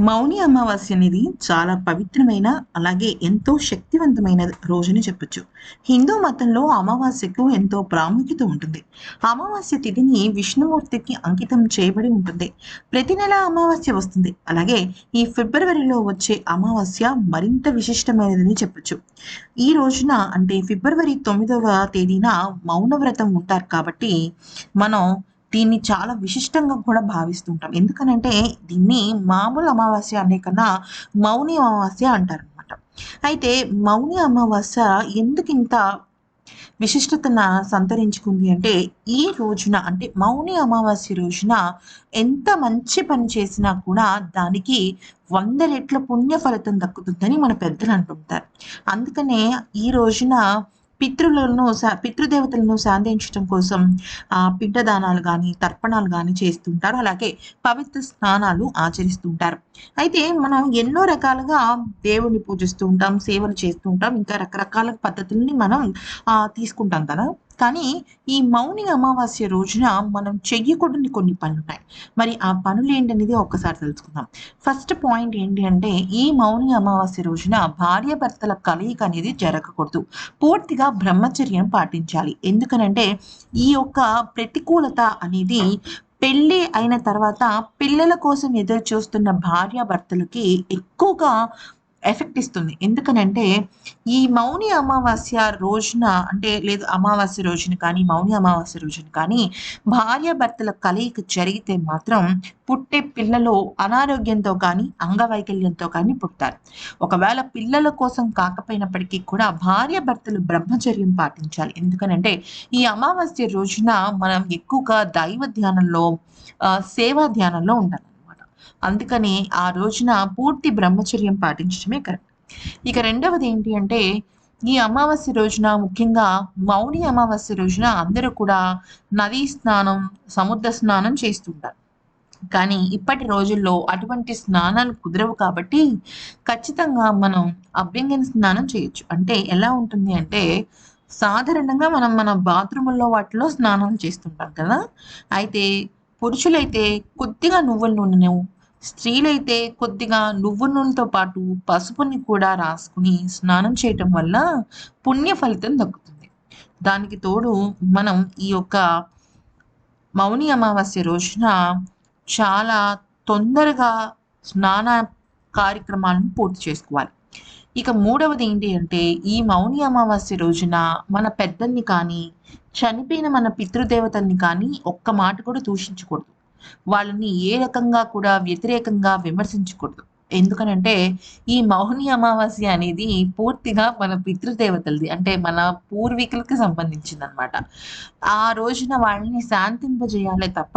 మౌని అమావాస్య అనేది చాలా పవిత్రమైన అలాగే ఎంతో శక్తివంతమైన రోజుని చెప్పొచ్చు. హిందూ మతంలో అమావాస్యకు ఎంతో ప్రాముఖ్యత ఉంటుంది. అమావాస్య తిథిని విష్ణుమూర్తికి అంకితం చేయబడి ఉంటుంది. ప్రతి నెల అమావాస్య వస్తుంది. అలాగే ఈ ఫిబ్రవరిలో వచ్చే అమావాస్య మరింత విశిష్టమైనదని చెప్పొచ్చు. ఈ రోజున అంటే ఫిబ్రవరి తొమ్మిదవ తేదీన మౌనవ్రతం ఉంటారు కాబట్టి మనం దీన్ని చాలా విశిష్టంగా కూడా భావిస్తుంటాం. ఎందుకనంటే దీన్ని మామూలు అమావాస్య అనే కన్నా మౌని అమావాస్య అంటారు అనమాట అయితే మౌని అమావాస్య ఎందుకు ఇంత విశిష్టతన సంతరించుకుంది అంటే ఈ రోజున అంటే మౌని అమావాస్య రోజున ఎంత మంచి పని చేసినా కూడా దానికి వంద రెట్ల పుణ్య ఫలితం దక్కుతుందని మన పెద్దలు అంటుంటారు అందుకనే ఈ రోజున పితృలను పితృదేవతలను శాంతించడం కోసం పిండదానాలు కానీ తర్పణాలు కానీ చేస్తుంటారు. అలాగే పవిత్ర స్నానాలు ఆచరిస్తుంటారు. అయితే మనం ఎన్నో రకాలుగా దేవుణ్ణి పూజిస్తూ ఉంటాం సేవలు చేస్తూ ఉంటాం. ఇంకా రకరకాల పద్ధతుల్ని మనం తీసుకుంటాం కదా. కానీ ఈ మౌని అమావాస్య రోజున మనం చెయ్యకూడని కొన్ని పనులు ఉన్నాయి మరి ఆ పనులు ఏంటనేది ఒక్కసారి తెలుసుకుందాం. ఫస్ట్ పాయింట్ ఏంటి అంటే ఈ మౌని అమావాస్య రోజున భార్య భర్తల కలయిక అనేది జరగకూడదు. పూర్తిగా బ్రహ్మచర్యం పాటించాలి. ఎందుకనంటే ఈ యొక్క ప్రతికూలత అనేది పెళ్ళి అయిన తర్వాత పిల్లల కోసం ఎదురు చూస్తున్న భార్య భర్తలకి ఎక్కువగా ఎఫెక్ట్ ఇస్తుంది. ఎందుకనంటే ఈ మౌని అమావాస్య రోజున అంటే లేదు అమావాస్య రోజున కానీ మౌని అమావాస్య రోజున కానీ భార్య భర్తల కలయిక జరిగితే మాత్రం పుట్టే పిల్లలు అనారోగ్యంతో కానీ అంగవైకల్యంతో కానీ పుట్టారు ఒకవేళ పిల్లల కోసం కాకపోయినప్పటికీ కూడా భార్య భర్తలు బ్రహ్మచర్యం పాటించాలి. ఎందుకనంటే ఈ అమావాస్య రోజున మనం ఎక్కువగా దైవ ధ్యానంలో సేవా ధ్యానంలో ఉండాలి. అందుకని ఆ రోజున పూర్తి బ్రహ్మచర్యం పాటించడమే కరెక్ట్. ఇక రెండవది ఏంటి అంటే ఈ అమావాస్య రోజున ముఖ్యంగా మౌని అమావాస్య రోజున అందరూ కూడా నదీ స్నానం సముద్ర స్నానం చేస్తుంటారు. కానీ ఇప్పటి రోజుల్లో అటువంటి స్నానాలు కుదరవు కాబట్టి ఖచ్చితంగా మనం అభ్యంగన స్నానం చేయొచ్చు. అంటే ఎలా ఉంటుంది అంటే సాధారణంగా మనం మన బాత్రూముల్లో వాటిలో స్నానం చేస్తుంటాం కదా. అయితే పురుషులైతే కొద్దిగా నువ్వుల నూనెను స్త్రీలైతే కొద్దిగా నువ్వు నూనెతో పాటు పసుపుని కూడా రాసుకుని స్నానం చేయటం వల్ల పుణ్య ఫలితం దక్కుతుంది. దానికి తోడు మనం ఈ యొక్క మౌని అమావాస్య రోజున చాలా తొందరగా స్నాన కార్యక్రమాలను పూర్తి చేసుకోవాలి. ఇక మూడవది ఏంటి అంటే ఈ మౌని అమావాస్య రోజున మన పెద్దల్ని కానీ చనిపోయిన మన పితృదేవతల్ని కానీ ఒక్క మాట కూడా దూషించకూడదు. వాళ్ళని ఏ రకంగా కూడా వ్యతిరేకంగా విమర్శించకూడదు. ఎందుకనంటే ఈ మౌని అమావాస్య అనేది పూర్తిగా మన పితృదేవతలది అంటే మన పూర్వీకులకి సంబంధించింది అనమాట ఆ రోజున వాళ్ళని శాంతింపజేయాలి తప్ప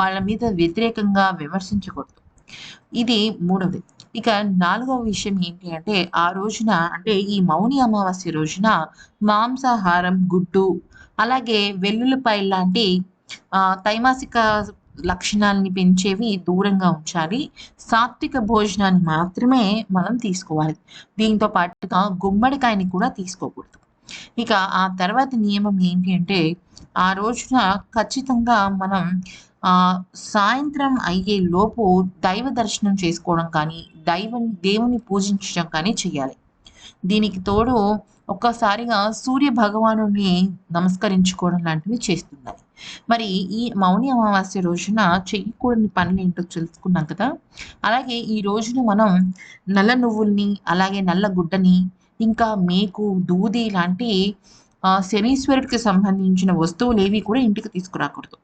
వాళ్ళ మీద వ్యతిరేకంగా విమర్శించకూడదు. ఇది మూడవది. ఇక నాలుగవ విషయం ఏంటి అంటే ఆ రోజున అంటే ఈ మౌని అమావాస్య రోజున మాంసాహారం గుడ్డు అలాగే వెల్లుల్లిపాయ లాంటి తైమాసిక లక్షణాలని పెంచేవి దూరంగా ఉంచాలి. సాత్విక భోజనాన్ని మాత్రమే మనం తీసుకోవాలి. దీంతో పాటుగా గుమ్మడికాయని కూడా తీసుకోకూడదు. ఇక ఆ తర్వాత నియమం ఏంటి అంటే ఆ రోజున ఖచ్చితంగా మనం సాయంత్రం అయ్యే లోపు దైవ దర్శనం చేసుకోవడం కానీ దైవ దేవుని పూజించడం కానీ చేయాలి దీనికి తోడు ఒక్కసారిగా సూర్య భగవాను నమస్కరించుకోవడం లాంటివి చేస్తున్నాయి మరి ఈ మౌని అమావాస్య రోజున చెయ్యకూడని పనులు ఏంటో తెలుసుకున్నాం కదా? అలాగే ఈ రోజున మనం నల్ల నువ్వుల్ని అలాగే నల్ల గుడ్డని ఇంకా మేకు దూది లాంటి శనీశ్వరుడికి సంబంధించిన వస్తువులు ఏవి కూడా ఇంటికి తీసుకురాకూడదు.